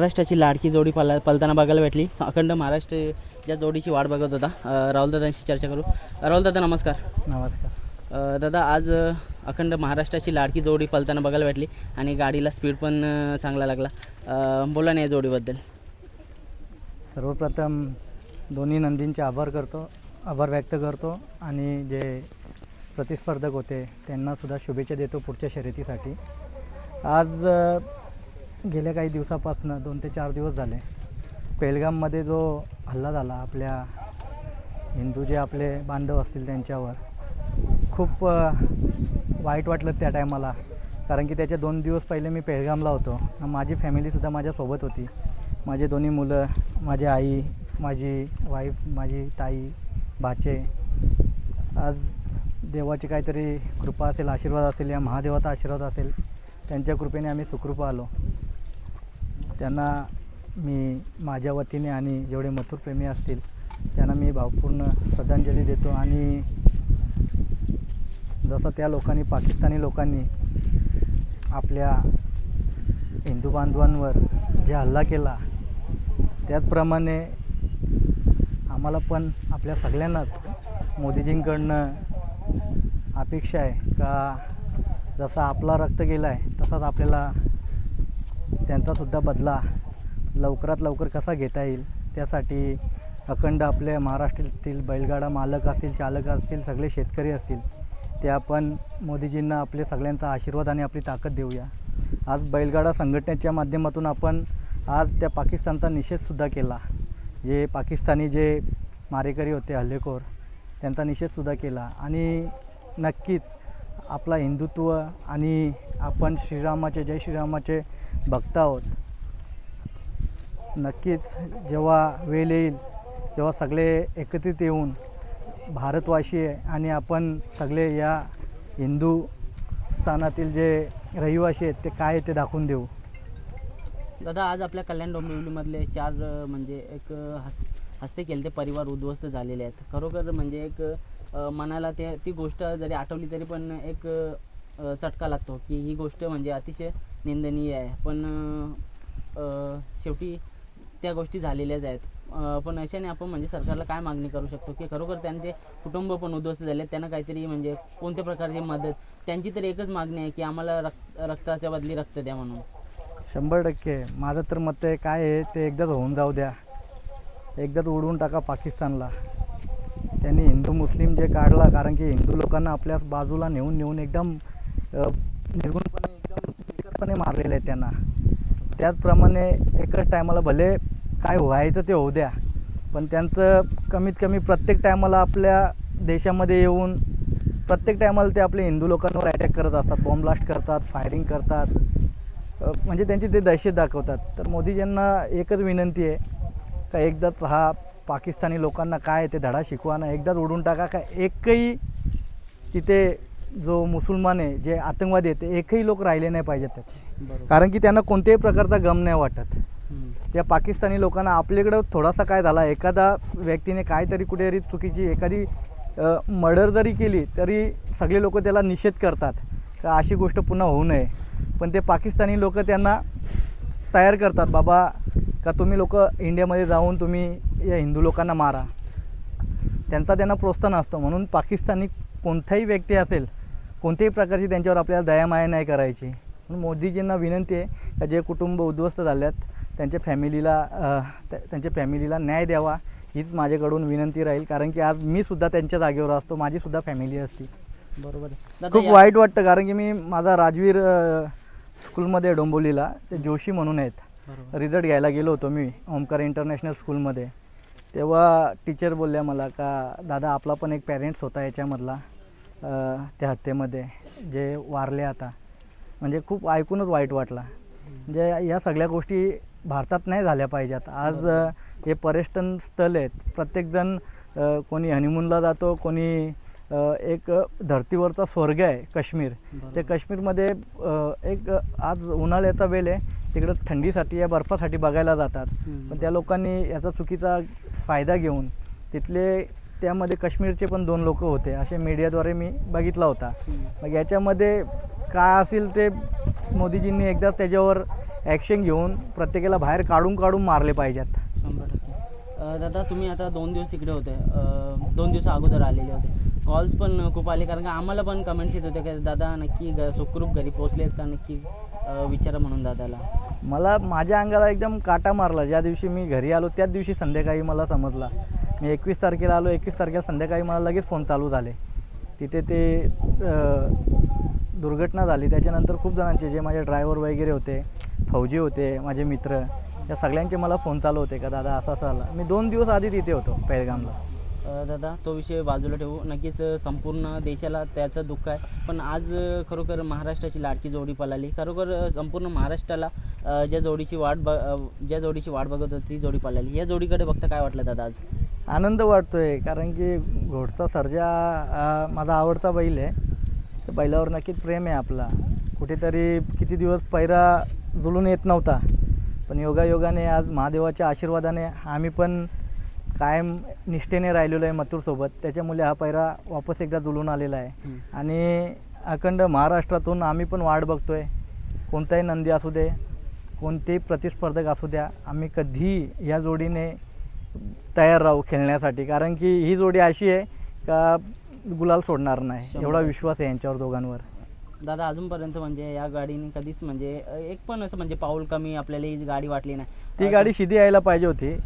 महाराष्ट्राची लाडकी जोडी पला पलताना बघायला भेटली. अखंड महाराष्ट्र ज्या जोडीची वाट बघत होता. राहुलदादांशी चर्चा करू. राहुलदादा नमस्कार. नमस्कार. अ, दादा आज अखंड महाराष्ट्राची लाडकी जोडी पलताना बघायला भेटली आणि गाडीला स्पीड पण चांगला लागला. बोला ना या जोडीबद्दल. सर्वप्रथम दोन्ही नंदींचे आभार करतो आभार व्यक्त करतो आणि जे प्रतिस्पर्धक होते त्यांनासुद्धा शुभेच्छा देतो पुढच्या शर्यतीसाठी. आज गेल्या काही दिवसापासनं दोन ते चार दिवस झाले. पेलगाममध्ये जो हल्ला झाला आपल्या हिंदू जे आपले बांधव असतील त्यांच्यावर खूप वाईट वाटलं त्या टायमाला. कारण की त्याच्या दोन दिवस पहिले मी पेळगामला होतो. माझी फॅमिलीसुद्धा माझ्यासोबत होती. माझे दोन्ही मुलं माझी आई माझी वाईफ माझी ताई भाचे. आज देवाची काहीतरी कृपा असेल आशीर्वाद असेल या महादेवाचा आशीर्वाद असेल त्यांच्या कृपेने आम्ही सुखरूप आलो. त्यांना मी माझ्या वतीने आणि जेवढे मथुरप्रेमी असतील त्यांना मी भावपूर्ण श्रद्धांजली देतो. आणि जसं त्या लोकांनी पाकिस्तानी लोकांनी आपल्या हिंदू बांधवांवर जे हल्ला केला त्याचप्रमाणे आम्हाला पण आपल्या सगळ्यांनाच मोदीजींकडनं अपेक्षा आहे का जसा आपला रक्त गेला आहे तसाच आपल्याला त्यांचासुद्धा बदला लवकरात लवकर कसा घेता येईल त्यासाठी अखंड आपले महाराष्ट्रातील बैलगाडा मालक असतील चालक असतील सगळे शेतकरी असतील ते आपण मोदीजींना आपले सगळ्यांचा आशीर्वाद आणि आपली ताकद देऊया. आज बैलगाडा संघटनेच्या माध्यमातून आपण आज त्या पाकिस्तानचा निषेधसुद्धा केला. जे पाकिस्तानी जे मारेकरी होते हल्लेखोर त्यांचा निषेधसुद्धा केला. आणि नक्कीच आपला हिंदुत्व आणि आपण श्रीरामाचे जय श्रीरामाचे बघता आहोत नक्कीच जेव्हा वेळ येईल तेव्हा सगळे एकत्रित येऊन भारतवासी आहे आणि आपण सगळे या हिंदू स्थानातील जे रहिवासी आहेत ते काय आहे ते दाखवून देऊ. दादा आज आपल्या कल्याण डोंबिवलीमधले चार म्हणजे एक हस् हस्ते केले ते परिवार उद्ध्वस्त झालेले आहेत. खरोखर म्हणजे एक मनाला ते ती गोष्ट जरी आठवली तरी पण एक चटका लागतो की ही गोष्ट म्हणजे अतिशय निंदनीय आहे. पण शेवटी त्या गोष्टी झालेल्याच आहेत. पण अशाने आपण म्हणजे सरकारला काय मागणी करू शकतो? की खरोखर त्यांचे कुटुंब पण उद्ध्वस्त झाले आहेत त्यांना काहीतरी म्हणजे कोणत्या प्रकारची मदत? त्यांची तर एकच मागणी आहे की आम्हाला रक्त रक्ताच्या बदली रक्त द्या म्हणून. शंभर टक्के. माझं तर मत आहे काय आहे ते एकदाच होऊन जाऊ द्या. एकदाच उडवून टाका पाकिस्तानला. त्यांनी हिंदू मुस्लिम जे काढला कारण की हिंदू लोकांना आपल्या बाजूला नेऊन नेऊन एकदम निर्गुणपणे एकदम निकटपणे मारलेलं आहे त्यांना. त्याचप्रमाणे एकच टायमाला भले काय व्हायचं ते होऊ द्या पण त्यांचं कमीत कमी प्रत्येक टायमाला आपल्या देशामध्ये येऊन प्रत्येक टायमाला ते आपले हिंदू लोकांवर अटॅक करत असतात बॉम्ब ब्लास्ट करतात फायरिंग करतात. म्हणजे त्यांची ते दहशत दाखवतात. तर मोदीजींना एकच विनंती आहे का एकदाच हा पाकिस्तानी लोकांना काय ते धडा शिकवा ना एकदाच उडून टाका का एकही तिथे जो मुसलमान आहे जे आतंकवादी आहेत ते एकही लोक राहिले नाही पाहिजेत कारण की त्यांना कोणत्याही प्रकारचा गम नाही वाटत. त्या पाकिस्तानी लोकांना आपल्याकडं थोडासा काय झाला एखादा व्यक्तीने काहीतरी कुठेतरी चुकीची एखादी मर्डर जरी केली तरी सगळे लोक त्याला निषेध करतात. का अशी गोष्ट पुन्हा होऊ नये. पण ते पाकिस्तानी लोक त्यांना तयार करतात बाबा का तुम्ही लोक इंडियामध्ये जाऊन तुम्ही या हिंदू लोकांना मारा. त्यांचा त्यांना प्रोत्साहन असतो. म्हणून पाकिस्तानी कोणताही व्यक्ती असेल कोणत्याही प्रकारची त्यांच्यावर आपल्याला दयामाया नाही करायची. म्हणून मोदीजींना विनंती आहे का जे कुटुंब उद्ध्वस्त झाल्यात त्यांच्या फॅमिलीला त्यांच्या फॅमिलीला न्याय द्यावा हीच माझ्याकडून विनंती राहील. कारण की आज मी सुद्धा त्यांच्या जागेवर असतो माझीसुद्धा फॅमिली असती. बरोबर खूप वाईट वाटतं कारण की मी माझा राजवीर स्कूलमध्ये डोंबोलीला ते जोशी म्हणून आहेत. रिझल्ट घ्यायला गेलो होतो मी ओमकार इंटरनॅशनल स्कूलमध्ये. तेव्हा टीचर बोलल्या मला का दादा आपला पण एक पॅरेंट्स होता याच्यामधला. त्या हत्येमध्ये जे वारले आता. म्हणजे खूप ऐकूनच वाईट वाटला. म्हणजे या सगळ्या गोष्टी भारतात नाही झाल्या पाहिजेत. आज हे पर्यटन स्थळ आहेत. प्रत्येकजण कोणी हनीमूनला जातो कोणी एक धर्तीवरचा स्वर्ग आहे काश्मीर. ते. काश्मीरमध्ये एक आज उन्हाळ्याचा वेळ आहे. तिकडं थंडीसाठी या बर्फासाठी बघायला जातात. पण त्या लोकांनी याचा चुकीचा फायदा घेऊन तिथले त्यामध्ये काश्मीरचे पण दोन लोक होते. असे मीडियाद्वारे मी बघितला होता. मग याच्यामध्ये काय असेल ते मोदीजींनी एकदा त्याच्यावर ॲक्शन घेऊन प्रत्येकाला बाहेर काढून काढून मारले पाहिजेत. शंभर टक्के. दादा तुम्ही आता दोन दिवस तिकडे होते. दोन दिवस अगोदर आलेले होते. कॉल्स पण खूप आले कारण का आम्हाला पण कमेंट्स येत होते की दादा नक्की ग सुखरूप घरी पोहोचलेत का? नक्की विचारा म्हणून दादाला. मला माझ्या अंगाला एकदम काटा मारला. ज्या दिवशी मी घरी आलो त्याच दिवशी संध्याकाळी मला समजला. मी एकवीस तारखेला आलो. एकवीस तारखेला संध्याकाळी मला लगेच फोन चालू झाले. तिथे ते दुर्घटना झाली. त्याच्यानंतर खूप जणांचे जे माझे ड्रायव्हर वगैरे होते फौजी होते माझे मित्र या सगळ्यांचे मला फोन चालू होते का दादा असा असं आला मी दोन दिवस आधी तिथे होतो पेहलगामला. दादा तो विषय बाजूला ठेवू. नक्कीच संपूर्ण देशाला त्याचं दुःख आहे. पण आज खरोखर महाराष्ट्राची लाडकी जोडी पळाली. खरोखर संपूर्ण महाराष्ट्राला ज्या जोडीची वाट ब ज्या जोडीची वाट बघत होती ती जोडी पळाली. या जोडीकडे बघता काय वाटलं दादा आज? आनंद वाटतोय कारण की घोडचा सर्जा माझा आवडता बैल आहे. बैलावर नक्कीच प्रेम आहे आपला. कुठेतरी किती दिवस पैरा जुळून येत नव्हता. पण योगायोगाने आज महादेवाच्या आशीर्वादाने आम्ही पण कायम निष्ठेने राहिलेलो आहे मथुरसोबत. त्याच्यामुळे हा पैरा वापस एकदा जुळून आलेला आहे. आणि अखंड महाराष्ट्रातून आम्ही पण वाट बघतोय. कोणताही नंदी असू दे कोणतेही प्रतिस्पर्धक असू द्या आम्ही कधीही या जोडीने तयार राहू खेळण्यासाठी. कारण की ही जोडी अशी आहे का गुलाल सोडणार नाही. एवढा विश्वास आहे यांच्यावर दोघांवर. दादा अजूनपर्यंत म्हणजे या गाडीने कधीच म्हणजे एक पण असं म्हणजे पाऊल कमी आपल्याला ही गाडी वाटली नाही. ती गाडी शिदी यायला पाहिजे होती.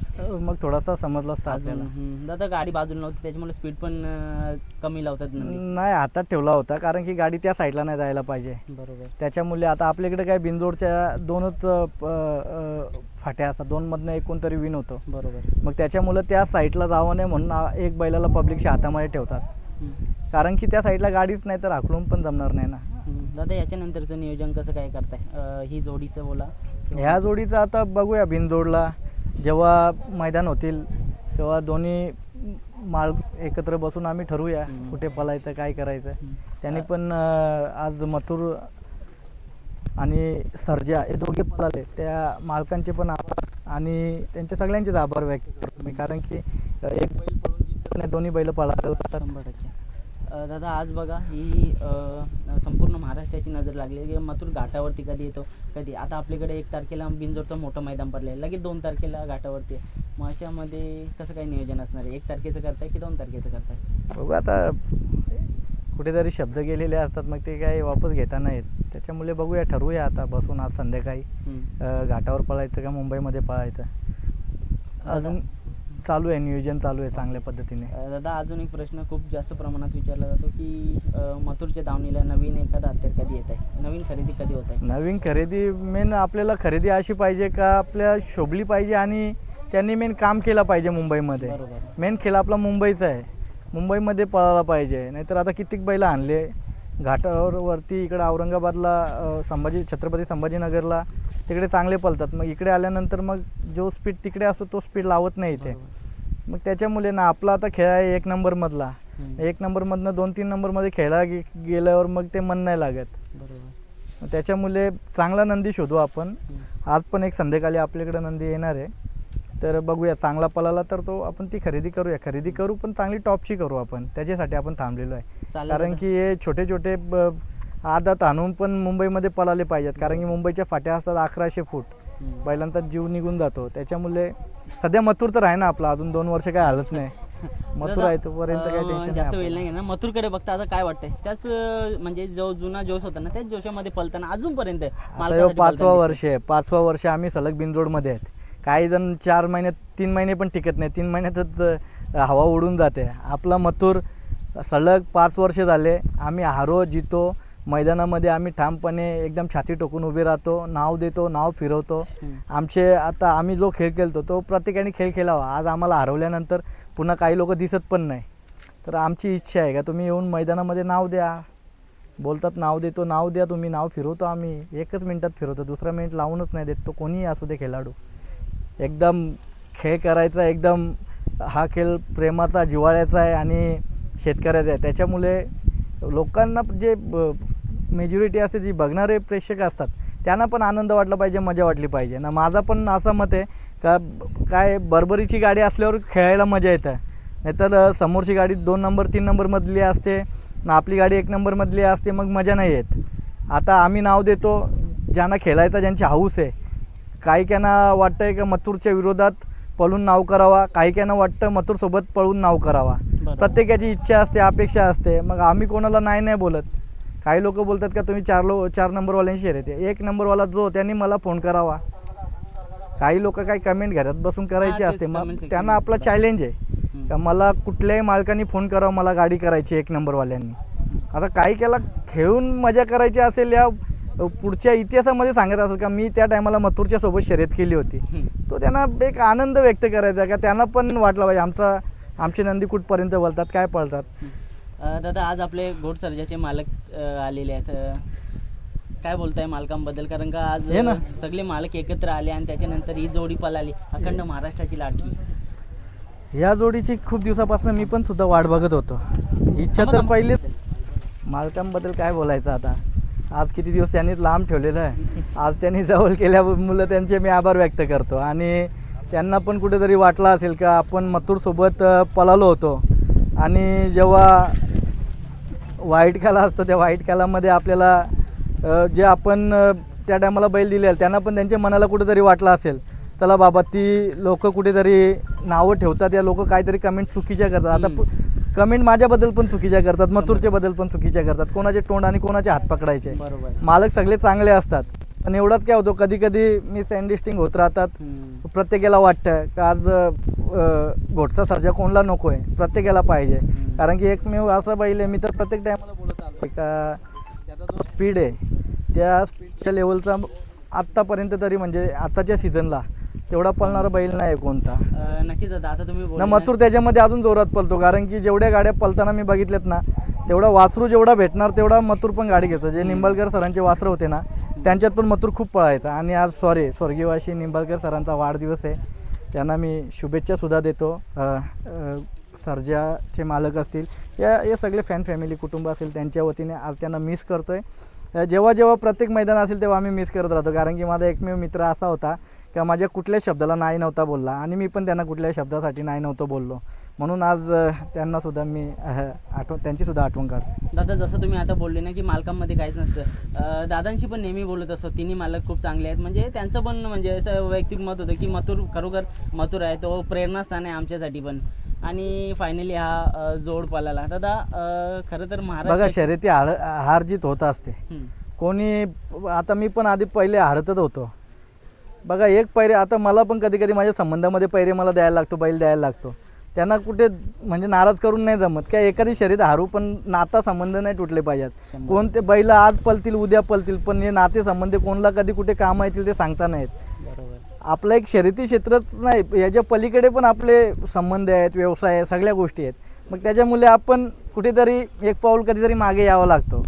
मग थोडासा समजलं असतं अजून आपल्याला. हम्म. दादा गाडी बाजूला नव्हती त्याच्यामुळे स्पीड पण अ, कमी लावतात नंदी. नाही हातात ठेवला होता कारण की गाडी त्या साईडला नाही जायला पाहिजे. बरोबर. त्याच्यामुळे आता आपल्याकडे काय बिनजोडच्या दोनच अं, प- अं, फाट्या असतात. दोनमधनं एक कोणतरी विन होतो. बरोबर. मग त्याच्यामुळं त्या साईडला जावं नाही म्हणून आ- एक बैलाला पब्लिकच्या हातामध्ये ठेवतात. हम्म. कारण की त्या साईडला गाडीच नाही तर हाकलून पण जमणार नाही ना. दादा याच्यानंतरचं नियोजन कसं काय करताय? ही जोडीचं बोला. ह्या जोडीचं आता बघूया बिनजोडला. जेव्हा मैदान होतील तेव्हा दोन्ही माल एकत्र बसून आम्ही ठरवूया. कुठे पलायचं काय करायचं. त्यांनी पण आज मथुर आणि सर्जा हे दोघे पळाले. त्या मालकांचे पण आभार आणि त्यांच्या सगळ्यांचेच आभार व्यक्त करतो मी. कारण की एक बैल पळून दोन्ही बैल पळाले होतात शंभर टक्के अ, दादा आज बघा ही संपूर्ण महाराष्ट्राची नजर लागली आहे. की मथुर घाटावरती कधी येतो कधी? आता आपल्याकडे एक तारखेला बिंजोरचं मोठं मैदान पडलं आहे लगेच दोन तारखेला घाटावरती आहे. मग अशामध्ये कसं काय नियोजन असणार आहे? एक तारखेचं करताय की दोन तारखेचं करताय? बघू आता कुठेतरी शब्द गेलेले असतात मग ते काही वापस घेता नाहीत त्याच्यामुळे बघूया ठरवूया आता बसून आज संध्याकाळी. घाटावर पळायचं का मुंबईमध्ये पळायचं? अजून चालू आहे नियोजन चालू आहे चांगल्या पद्धतीने. अ, दादा अजून एक प्रश्न खूप जास्त प्रमाणात विचारला जातो की अ, मथुरच्या दावणीला नवीन एखादा हत्यार कधी येत आहे? नवीन खरेदी कधी होत आहे? नवीन खरेदी मेन आपल्याला खरेदी अशी पाहिजे का आपल्या शोभली पाहिजे आणि त्यांनी मेन काम केलं पाहिजे मुंबईमध्ये. बरोबर. मेन खेळ आपला मुंबईचा आहे. मुंबईमध्ये पळायला पाहिजे. नाहीतर आता कितीक बैल आणले? घाटावर वरती इकडं औरंगाबादला संभाजी छत्रपती संभाजीनगरला तिकडे चांगले पळतात मग इकडे आल्यानंतर मग जो स्पीड तिकडे असतो तो स्पीड लावत नाही इथे. मग त्याच्यामुळे ना आपला आता खेळ आहे एक नंबरमधला. एक नंबरमधनं दोन तीन नंबरमध्ये खेळा गे गेल्यावर मग ते मन नाही लागत. बरोबर. त्याच्यामुळे चांगला नंदी शोधू आपण. आज पण एक संध्याकाळी आपल्याकडे नंदी येणार आहे. तर बघूया चांगला पळाला तर तो आपण ती खरेदी करूया. खरेदी करू पण चांगली टॉपची करू आपण. त्याच्यासाठी आपण थांबलेलो आहे. कारण. की हे छोटे छोटे आदात आणून पण मुंबईमध्ये पळाले पाहिजेत. कारण की मुंबईच्या फाट्या असतात अकराशे फूट. बैलांचा जीव निघून जातो. त्याच्यामुळे सध्या मथुर तर आहे ना आपला. अजून दोन वर्ष काय हालत नाही. मथुर आहे तोपर्यंत अं, टेन्शन जास्त वेळ नाही घेणार मथुरकडे बघता आता काय वाटतंय? त्याच म्हणजे जो जुना जोश होता ना त्याच जोशामध्ये पलताना अजूनपर्यंत पाचवा वर्ष आहे. पाचवा वर्ष आम्ही सलग बिनजोडमध्ये आहेत. काही जण चार महिन्यात तीन महिने पण टिकत नाही. तीन महिन्यातच हवा उडून जाते. आपला मथुर सलग पाच वर्ष झाले आम्ही हारो जितो. मैदानामध्ये आम्ही ठामपणे एकदम छाती टोकून उभे राहतो नाव देतो नाव फिरवतो. आमचे आता आम्ही जो खेळ खेळतो तो प्रत्येकाने खेळ खेळावा. आज आम्हाला हरवल्यानंतर पुन्हा काही लोक दिसत पण नाही. तर आमची इच्छा आहे का तुम्ही येऊन मैदानामध्ये नाव द्या. बोलतात नाव देतो नाव द्या तुम्ही नाव फिरवतो आम्ही. एकच मिनिटात फिरवतो दुसरा मिनिट लावूनच नाही देत तो कोणीही असू दे खेळाडू. एकदम खेळ करायचा एकदम हा खेळ प्रेमाचा जिव्हाळ्याचा आहे आणि शेतकऱ्याचा आहे. त्याच्यामुळे लोकांना जे मेजॉरिटी असते जी बघणारे प्रेक्षक असतात त्यांना पण आनंद वाटला पाहिजे मजा वाटली पाहिजे. ना माझा पण असं मत आहे का काय बरबरीची गाडी असल्यावर खेळायला मजा येतं. नाहीतर समोरची गाडी दोन नंबर तीन नंबरमधली असते ना आपली गाडी एक नंबरमधली असते मग मजा नाही येत. आता आम्ही नाव देतो ज्यांना खेळायचा ज्यांची हाऊस आहे. काही काहींना वाटतंय का मथुरच्या विरोधात पळून नाव करावा काही काहींना वाटतं मथुरसोबत पळून नाव करावा. प्रत्येकाची इच्छा असते अपेक्षा असते. मग आम्ही कोणाला नाही नाही बोलत. काही लोक बोलतात का तुम्ही चार लो चार नंबरवाल्यांशी शर्यत आहे एक नंबरवाला जो त्यांनी मला फोन करावा. काही लोक काही कमेंट घरात बसून करायची असते. मग त्यांना आपला. चॅलेंज आहे. का मला कुठल्याही मालकाने फोन करावा मला गाडी करायची एक नंबरवाल्यांनी. आता काही केला खेळून मजा करायची असेल या पुढच्या इतिहासामध्ये सांगत असेल का मी त्या टायमाला मथुरच्या सोबत शर्यत केली होती. तो त्यांना एक आनंद व्यक्त करायचा का त्यांना पण वाटलं पाहिजे. आमचा आमचे नंदी कुठपर्यंत बोलतात काय पळतात? अ, दादा आज आपले घोड सर्जाचे मालक अ, आलेले आहेत. अ, काय बोलताय मालकांबद्दल? कारण का आज ना. अ, सगळे मालक एकत्र आले आणि त्याच्यानंतर ही जोडी पळाली अखंड महाराष्ट्राची लाडकी. या जोडीची खूप दिवसापासून मी पण सुद्धा वाट बघत होतो. इच्छा तर पहिली मालकांबद्दल काय बोलायचं आता? आज किती दिवस त्यांनी लांब ठेवलेलं आहे. आज त्यांनी जवळ केल्यामुळं त्यांचे मी आभार व्यक्त करतो. आणि त्यांना पण कुठेतरी वाटलं असेल का आपण मथुरसोबत पळालो होतो. आणि जेव्हा वाईट काला असतो त्या वाईट कालामध्ये आपल्याला जे आपण त्या टायमाला बैल दिले त्यांना पण त्यांच्या मनाला कुठेतरी वाटलं असेल. चला बाबा ती लोक कुठेतरी नावं ठेवतात या लोक काहीतरी कमेंट चुकीच्या करतात. आता कमेंट माझ्याबद्दल पण चुकीच्या करतात मथुरच्या बद्दल पण चुकीच्या करतात. कोणाचे तोंड आणि कोणाचे हात पकडायचे. बरोबर. मालक सगळे चांगले असतात. पण एवढाच काय होतो कधी कधी मी सँडिस्टिंग होत राहतात. प्रत्येकाला वाटतं का आज घोटचा सर्जा कोणला नको आहे प्रत्येकाला पाहिजे. कारण की एकमेव असा बैल आहे मी तर प्रत्येक टायमाला बोलत आलो का त्याचा जो स्पीड आहे त्या स्पीडच्या लेवलचा आत्तापर्यंत तरी म्हणजे आताच्या सीझनला तेवढा पळणारा बैल नाही आहे कोणता नक्कीच आता तुम्ही ना मथुर त्याच्यामध्ये अजून जोरात पळतो कारण की जेवढ्या गाड्या पळताना मी बघितल्यात ना तेवढा वासरू जेवढा भेटणार तेवढा मथुर पण गाडी घेतो. जे निंबाळकर सरांचे वासरं होते ना त्यांच्यात पण मथुर खूप पळायचा. आणि आज सॉरी स्वर्गीयवाशी निंबाळकर सरांचा वाढदिवस आहे. त्यांना मी शुभेच्छा सुद्धा देतो. सर्जाचे मालक असतील या हे सगळे फॅन फॅमिली कुटुंब असेल त्यांच्या वतीने आज त्यांना मिस करतोय. अ, जेव्हा जेव्हा प्रत्येक मैदान असेल तेव्हा आम्ही मिस करत राहतो. कारण की माझा एकमेव मित्र असा होता का माझ्या कुठल्याच शब्दाला नाही नव्हता बोलला. आणि मी पण त्यांना कुठल्याही शब्दासाठी नाही नव्हतं बोललो. म्हणून आज अ, त्यांना सुद्धा मी आठवण त्यांची सुद्धा आठवण काढतो. दादा जसं तुम्ही आता बोलले ना की मालकांमध्ये काहीच नसतं दादांशी पण नेहमी बोलत असतो. तिन्ही मालक खूप चांगले आहेत. म्हणजे त्यांचं पण म्हणजे असं वैयक्तिक मत होतं की मथुर खरोखर मथुर आहे. तो प्रेरणास्थान आहे आमच्यासाठी पण. आणि फायनली हा जोड पळाला. दादा खरं तर बघा महाराष्ट्र शर्यती हार हार जीत होत असते. कोणी आता मी पण आधी पहिले हारतच होतो. बघा एक पैरे आता मला पण कधी कधी माझ्या संबंधामध्ये पैरे मला द्यायला लागतो बैल द्यायला लागतो. त्यांना कुठे म्हणजे नाराज करून नाही जमत. काय एखादी शर्यत हारू पण नाता संबंध नाही तुटले पाहिजेत. कोणते बैल आज पलतील उद्या पलतील पण हे नाते संबंध कोणला कधी कुठे काम येतील ते सांगता नाहीत. आपलं एक शर्यती क्षेत्रच नाही याच्या पलीकडे पण आपले संबंध आहेत व्यवसाय आहे सगळ्या गोष्टी आहेत. मग त्याच्यामुळे आपण कुठेतरी एक पाऊल कधीतरी मागे यावं लागतो.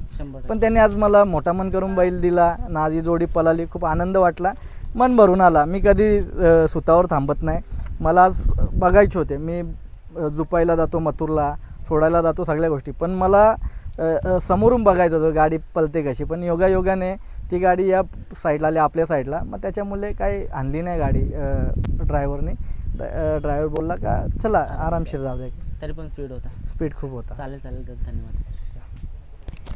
पण त्यांनी आज मला मोठा मन करून बैल दिला नादी जोडी पळाली खूप आनंद वाटला मन भरून आला. मी कधी सुतावर थांबत नाही. मला आज बघायचे होते. मी अ, जुपायला जातो मथुरला सोडायला जातो सगळ्या गोष्टी. पण मला समोरून बघायचं होतं गाडी पलते कशी. पण योगायोगाने ती गाडी या साईडला आली आपल्या साईडला. मग त्याच्यामुळे काही आणली नाही गाडी ड्रायव्हरने. ड्रायव्हर बोलला का चला आरामशीर जाऊ दे. तरी पण स्पीड होता. स्पीड खूप होता. चालेल चालेल धन्यवाद.